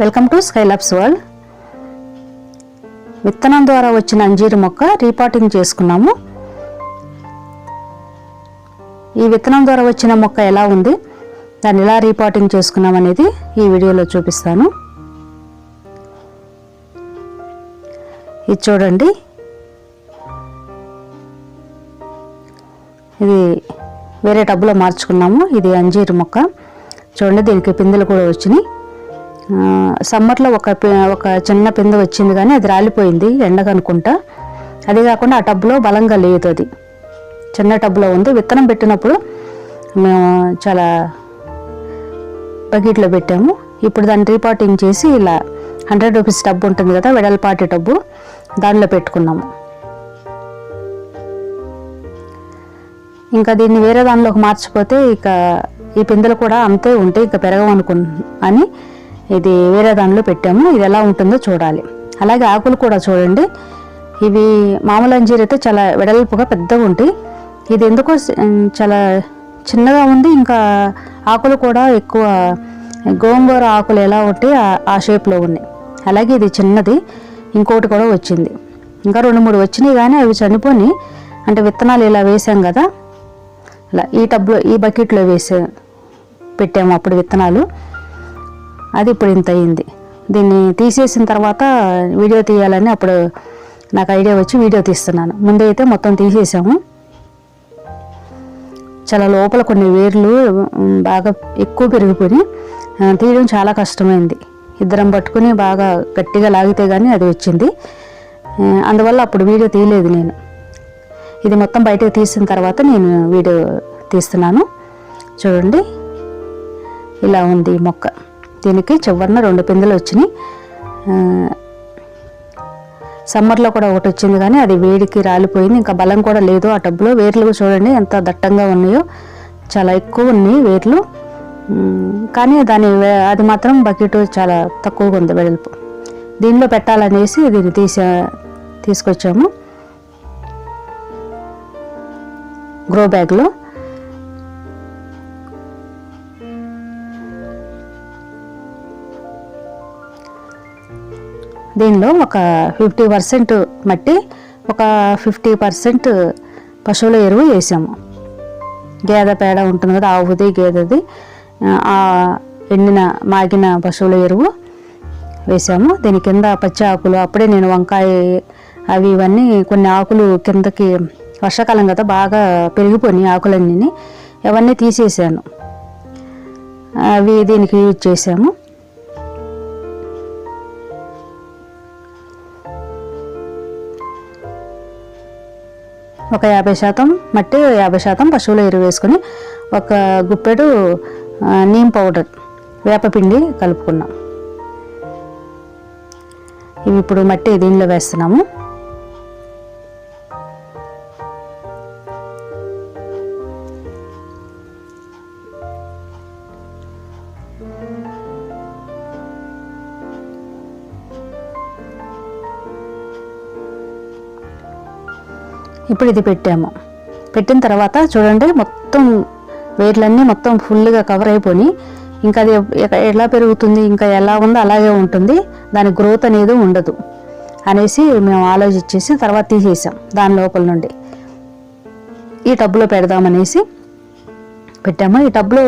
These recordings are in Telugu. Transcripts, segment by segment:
వెల్కమ్ టు స్కైలాబ్స్ వరల్డ్ విత్తనం ద్వారా వచ్చిన అంజీరు మొక్క రీపాటింగ్ చేసుకున్నాము. ఈ విత్తనం ద్వారా వచ్చిన మొక్క ఎలా ఉంది? దాన్ని ఎలా రీపాటింగ్ చేసుకున్నాం అనేది ఈ వీడియోలో చూపిస్తాను. ఇది చూడండి. ఇది వేరే టబ్బులో మార్చుకున్నాము. ఇది అంజీరు మొక్క. చూడండి దీనికి పిందెలు కూడా వచ్చినాయి. సమ్మర్లో ఒక పి- ఒక చిన్న పిందె వచ్చింది కానీ అది రాలిపోయింది ఎండకనుకుంటా. అది కాకుండా ఆ టబ్లో బలంగా లేదు అది. చిన్న టబ్లో ఉంది. విత్తనం పెట్టినప్పుడు మేము చాలా బకెట్లో పెట్టాము. ఇప్పుడు దాన్ని రీపాటింగ్ చేసి ఇలా హండ్రెడ్ రూపీస్ డబ్బు ఉంటుంది కదా వెడల్పాటి టబ్బు దానిలో పెట్టుకున్నాము. ఇంకా దీన్ని వేరే దానిలోకి మార్చిపోతే ఇక ఈ పిందెలు కూడా అంతే ఉంటే ఇక పెరగవనుకు అని ఇది వేరే దానిలో పెట్టాము. ఇది ఎలా ఉంటుందో చూడాలి. అలాగే ఆకులు కూడా చూడండి. ఇవి మామూలు అంజీర్ అయితే చాలా వెడల్పుగా పెద్దగా ఉంటాయి. ఇది ఎందుకో చాలా చిన్నగా ఉంది. ఇంకా ఆకులు కూడా ఎక్కువ గోంగూర ఆకులు ఎలా ఉంటాయి ఆ- ఆ షేప్లో ఉన్నాయి. అలాగే ఇది చిన్నది. ఇంకోటి కూడా వచ్చింది. ఇంకా రెండు మూడు వచ్చినాయి కానీ అవి చనిపోయి అంటే విత్తనాలు ఇలా వేసాం కదా. ఇలా ఈ టబ్లో ఈ బకెట్లో వేసే పెట్టాము అప్పుడు విత్తనాలు. అది ఇప్పుడు ఇంత అయింది దీన్ని తీసేసిన తర్వాత వీడియో తీయాలని అప్పుడు నాకు ఐడియా వచ్చి వీడియో తీస్తున్నాను. ముందే అయితే మొత్తం తీసేసాము. చాలా లోపల కొన్ని వేర్లు బాగా ఎక్కువ పెరిగిపోయి తీయడం చాలా కష్టమైంది. ఇద్దరం పట్టుకుని బాగా గట్టిగా లాగితే కానీ అది వచ్చింది. అందువల్ల అప్పుడు వీడియో తీయలేదు నేను. ఇది మొత్తం బయటకు తీసిన తర్వాత నేను వీడియో తీస్తున్నాను. చూడండి. ఇలా ఉంది మొక్క. దీనికి చివరిన రెండు పిందెలు వచ్చినాయి. సమ్మర్లో కూడా ఒకటి వచ్చింది కానీ అది వేడికి రాలిపోయింది. ఇంకా బలం కూడా లేదు ఆ టబ్బులో. వేర్లు చూడండి ఎంత దట్టంగా ఉన్నాయో. చాలా ఎక్కువ ఉన్నాయి వేర్లు. కానీ దాని అది మాత్రం బకెట్ చాలా తక్కువగా ఉంది వెడల్పు. దీనిలో పెట్టాలనేసి దీన్ని తీసా తీసుకొచ్చాము. గ్రో బ్యాగ్లో. దీనిలో ఒక ఫిఫ్టీ పర్సెంట్ మట్టి ఒక ఫిఫ్టీ పర్సెంట్ పశువుల ఎరువు వేసాము. గేదె పేడ ఉంటుంది కదా ఆవుది గేదెది. ఆ ఎండిన మాగిన పశువుల ఎరువు వేసాము. దీని కింద పచ్చి ఆకులు అప్పుడే నేను వంకాయ అవి ఇవన్నీ కొన్ని ఆకులు కిందకి వర్షాకాలం కదా బాగా పెరిగిపోయినాయి ఆకులన్నీ అవన్నీ తీసేసాను. అవి దీనికి యూజ్ చేసాము. ఒక యాభై శాతం మట్టి యాభై శాతం పశువుల ఎరువు వేసుకొని ఒక గుప్పెడు నీమ్ పౌడర్ వేపపిండి కలుపుకున్నాం. ఇవి ఇప్పుడు మట్టి దీనిలో వేస్తున్నాము. ఇప్పుడు ఇది పెట్టాము. పెట్టిన తర్వాత చూడండి మొత్తం వేర్లన్నీ మొత్తం ఫుల్గా కవర్ అయిపోయి ఇంకా అది ఎలా పెరుగుతుంది ఇంకా ఎలా ఉందో అలాగే ఉంటుంది. దాని గ్రోత్ అనేది ఉండదు అనేసి మేము ఆలోచించేసి తర్వాత తీసేసాం దాని లోపల నుండి. ఈ టబ్లో పెడదామనేసి పెట్టాము. ఈ టబ్లో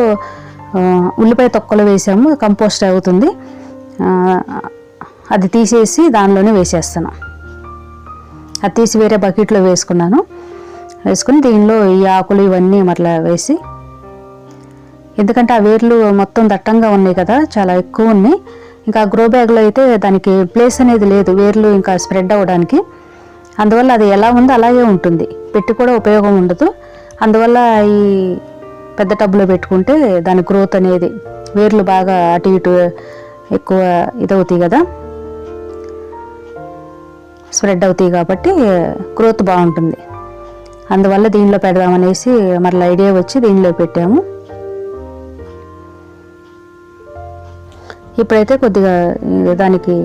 ఉల్లిపాయ తొక్కలు వేసాము. కంపోస్ట్ అవుతుంది. అది తీసేసి దానిలోనే వేసేస్తున్నాం. అది తీసి వేరే బకెట్లో వేసుకున్నాను. వేసుకుని దీనిలో ఈ ఆకులు ఇవన్నీ మరలా వేసి ఎందుకంటే ఆ వేర్లు మొత్తం దట్టంగా ఉన్నాయి కదా చాలా ఎక్కువ ఉన్నాయి. ఇంకా గ్రో బ్యాగ్లో అయితే దానికి ప్లేస్ అనేది లేదు వేర్లు ఇంకా స్ప్రెడ్ అవ్వడానికి. అందువల్ల అది ఎలా ఉందో అలాగే ఉంటుంది. పెట్టి కూడా ఉపయోగం ఉండదు. అందువల్ల ఈ పెద్ద టబ్లో పెట్టుకుంటే దాని గ్రోత్ అనేది వేర్లు బాగా అటు ఇటు ఎక్కువ ఇదవుతాయి కదా. స్ప్రెడ్ అవుతాయి కాబట్టి గ్రోత్ బాగుంటుంది. అందువల్ల దీనిలో పెడదామనేసి మరలా ఐడియా వచ్చి దీనిలో పెట్టాము. ఇప్పుడైతే కొద్దిగా దానికి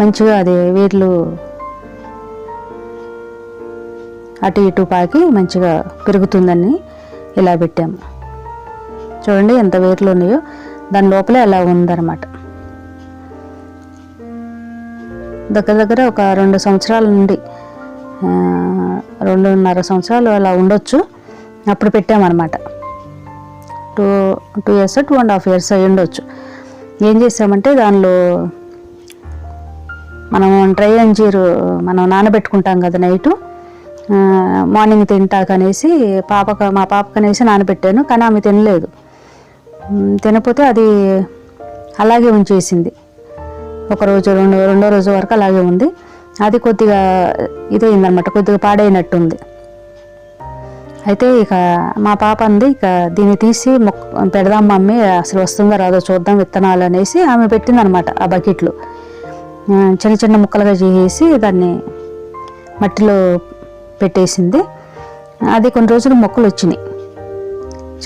మంచిగా అది వేర్లు అటు ఇటు పాకి మంచిగా పెరుగుతుందని ఇలా పెట్టాము. చూడండి ఎంత వేర్లు ఉన్నాయో. దాని లోపలే అలా ఉందన్నమాట. దగ్గర దగ్గర ఒక రెండు సంవత్సరాల నుండి రెండున్నర సంవత్సరాలు అలా ఉండొచ్చు. అప్పుడు పెట్టామన్నమాట. Two two years two and half years అయ్యి ఉండొచ్చు. ఏం చేసామంటే దానిలో మనం డ్రై అంజీరు మనం నానబెట్టుకుంటాం కదా నైటు మార్నింగ్ తింటాకనేసి పాపక మా పాపకనేసి నానబెట్టాను కానీ ఆమె తినలేదు. తినపోతే అది అలాగే ఉంచేసింది. ఒక రోజు రెండు రెండో రోజు వరకు అలాగే ఉంది. అది కొద్దిగా ఇదైందనమాట కొద్దిగా పాడైనట్టుంది. అయితే ఇక మా పాప అంది ఇక దీన్ని తీసి మొక్క పెడదాం మమ్మీ అసలు వస్తుందో రాదో చూద్దాం విత్తనాలు అనేసి ఆమె పెట్టిందనమాట ఆ బకెట్లు. చిన్న చిన్న ముక్కలుగా చేసి దాన్ని మట్టిలో పెట్టేసింది. అది కొన్ని రోజులు మొక్కలు వచ్చినాయి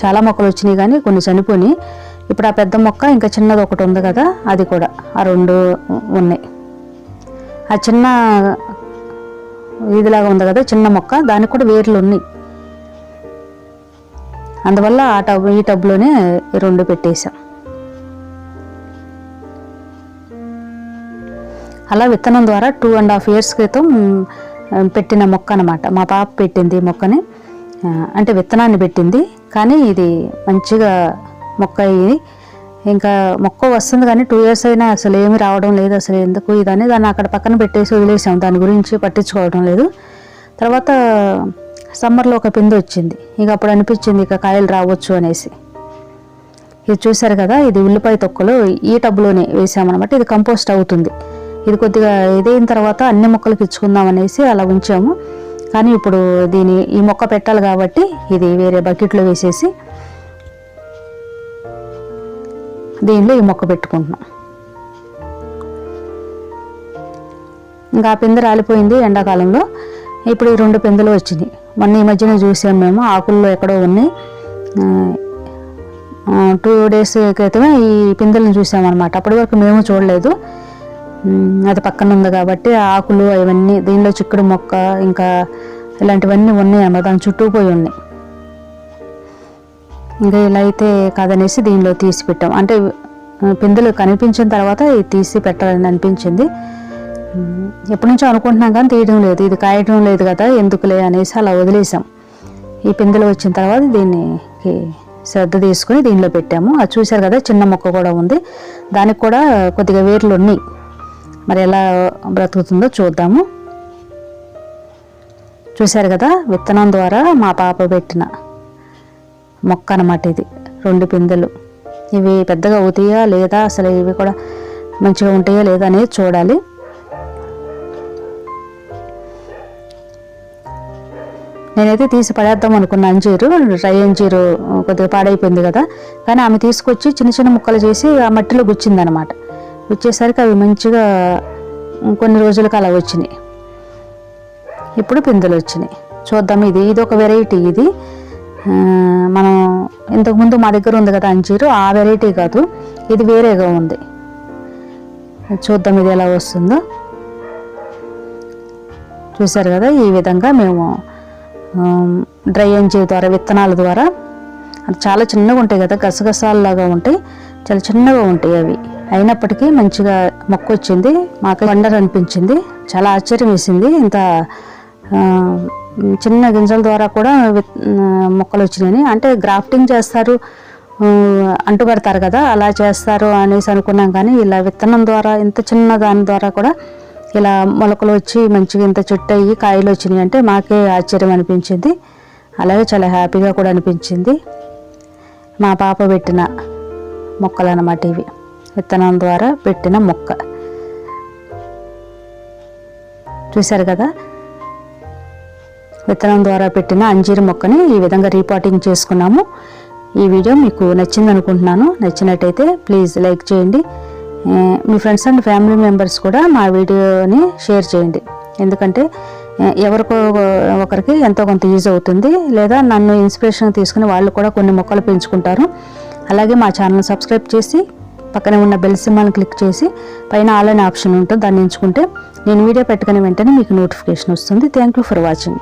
చాలా మొక్కలు వచ్చినాయి కానీ కొన్ని చనిపోయి ఇప్పుడు ఆ పెద్ద మొక్క ఇంకా చిన్నది ఒకటి ఉంది కదా అది కూడా. ఆ రెండు ఉన్నాయి. ఆ చిన్న ఇదిలాగా ఉంది కదా చిన్న మొక్క దానికి కూడా వేర్లు ఉన్నాయి. అందువల్ల ఆ టబ్ ఈ టబ్లోనే రెండు పెట్టేశాం. అలా విత్తనం ద్వారా టూ అండ్ హాఫ్ ఇయర్స్ క్రితం పెట్టిన మొక్క అనమాట మా పాప పెట్టింది మొక్కని. అంటే విత్తనాన్ని పెట్టింది కానీ ఇది మంచిగా మొక్క ఇంకా మొక్క వస్తుంది కానీ టూ ఇయర్స్ అయినా అసలు ఏమి రావడం లేదు అసలు ఎందుకు ఇదని దాన్ని అక్కడ పక్కన పెట్టేసి వదిలేసాం. దాని గురించి పట్టించుకోవడం లేదు. తర్వాత సమ్మర్లో ఒక పిండి వచ్చింది. ఇక అప్పుడు అనిపించింది ఇక కాయలు రావచ్చు అనేసి. ఇది చూశారు కదా ఇది ఉల్లిపాయ తొక్కలు ఈ టబ్లోనే వేసామన్నమాట. ఇది కంపోస్ట్ అవుతుంది. ఇది కొద్దిగా ఇదైన తర్వాత అన్ని మొక్కలకి ఇచ్చుకుందాం అనేసి అలా ఉంచాము. కానీ ఇప్పుడు దీని ఈ మొక్క పెట్టాలి కాబట్టి ఇది వేరే బకెట్లో వేసేసి దీనిలో ఈ మొక్క పెట్టుకుంటున్నాం. ఇంకా ఆ పిందె రాలిపోయింది ఎండాకాలంలో. ఇప్పుడు ఈ రెండు పిందెలు వచ్చినాయి మొన్న ఈ మధ్యన చూసాం మేము ఆకుల్లో ఎక్కడో ఉన్నాయి. టూ డేస్ క్రితమే ఈ పిందెలను చూసామన్నమాట అప్పటి వరకు మేము చూడలేదు. అది పక్కన ఉంది కాబట్టి ఆకులు అవన్నీ దీనిలో చిక్కుడు మొక్క ఇంకా ఇలాంటివన్నీ ఉన్నాయి అన్నమాట. దాని చుట్టూ పోయి ఉన్నాయి. ఇంకా ఇలా అయితే కాదనేసి దీనిలో తీసి పెట్టాం అంటే పిందులు పిందెలు కనిపించిన తర్వాత ఇది తీసి పెట్టాలని అనిపించింది ఎప్పటి నుంచో అనుకుంటున్నాం కానీ తీయడం లేదు. ఇది కాయటం లేదు కదా ఎందుకులే అనేసి అలా వదిలేసాం. ఈ పిందెలు వచ్చిన తర్వాత దీనికి శ్రద్ధ తీసుకుని దీనిలో పెట్టాము. అది చూశారు కదా చిన్న మొక్క కూడా ఉంది. దానికి కూడా కొద్దిగా వేర్లు ఉన్నాయి. మరి ఎలా బ్రతుకుతుందో చూద్దాము. చూశారు కదా విత్తనం ద్వారా మా పాప పెట్టిన మొక్క అన్నమాట ఇది రెండు పిందెలు. ఇవి పెద్దగా అవుతాయా లేదా అసలు ఇవి కూడా మంచిగా ఉంటాయా లేదా అనేది చూడాలి. నేనైతే తీసి పడేద్దాం అనుకున్న అంజీరు డ్రై అంజీరు కొద్దిగా పాడైపోయింది కదా. కానీ ఆమె తీసుకొచ్చి చిన్న చిన్న ముక్కలు చేసి ఆ మట్టిలో గుచ్చిందనమాట. గుచ్చేసరికి అవి మంచిగా కొన్ని రోజులకు అలా వచ్చినాయి. ఇప్పుడు పిందెలు వచ్చినాయి. చూద్దాం ఇది ఇది ఒక వెరైటీ ఇది. ఇంతకుముందు మా దగ్గర ఉంది కదా అంజీరు ఆ వెరైటీ కాదు. ఇది వేరేగా ఉంది. చూద్దాం ఇది ఎలా వస్తుందో. చూశారు కదా ఈ విధంగా మేము డ్రై అంజీరు ద్వారా విత్తనాల ద్వారా అది చాలా చిన్నగా ఉంటాయి కదా గసగసాలలాగా ఉంటాయి. చాలా చిన్నగా ఉంటాయి అవి. అయినప్పటికీ మంచిగా మొక్క వచ్చింది మాకు వండర్ అనిపించింది చాలా ఆశ్చర్యం వేసింది. ఇంత చిన్న గింజల ద్వారా కూడా విత్- మొక్కలు వచ్చినాయని అంటే గ్రాఫ్టింగ్ చేస్తారు ఆ, అంటుకడతారు కదా అలా చేస్తారు అనేసి అనుకున్నాం కానీ ఇలా విత్తనం ద్వారా ఇంత చిన్న దాని ద్వారా కూడా ఇలా మొలకలు వచ్చి మంచిగా ఇంత చెట్టు అయ్యి కాయలు వచ్చినాయి అంటే మాకే ఆశ్చర్యం అనిపించింది. అలాగే చాలా హ్యాపీగా కూడా అనిపించింది. మా పాప పెట్టిన మొక్కలు అన్నమాట ఇవి. విత్తనం ద్వారా పెట్టిన మొక్క. చూశారు కదా? విత్తనం ద్వారా పెట్టిన అంజీర మొక్కని ఈ విధంగా రీపాటింగ్ చేసుకున్నాము. ఈ వీడియో మీకు నచ్చింది అనుకుంటున్నాను. నచ్చినట్టయితే ప్లీజ్ లైక్ చేయండి. మీ ఫ్రెండ్స్ అండ్ ఫ్యామిలీ మెంబర్స్ కూడా మా వీడియోని షేర్ చేయండి. ఎందుకంటే ఎవరికో ఒకరికి ఎంతో కొంత యూజ్ అవుతుంది. లేదా నన్ను ఇన్స్పిరేషన్ తీసుకుని వాళ్ళు కూడా కొన్ని మొక్కలు పెంచుకుంటారు. అలాగే మా ఛానల్ సబ్స్క్రైబ్ చేసి పక్కనే ఉన్న బెల్ సింబల్ని క్లిక్ చేసి పైన ఆల్ అనే ఆప్షన్ ఉంటుంది. దాన్ని ఎంచుకుంటే నేను వీడియో పెట్టుకునే వెంటనే మీకు నోటిఫికేషన్ వస్తుంది. Thank you for watching.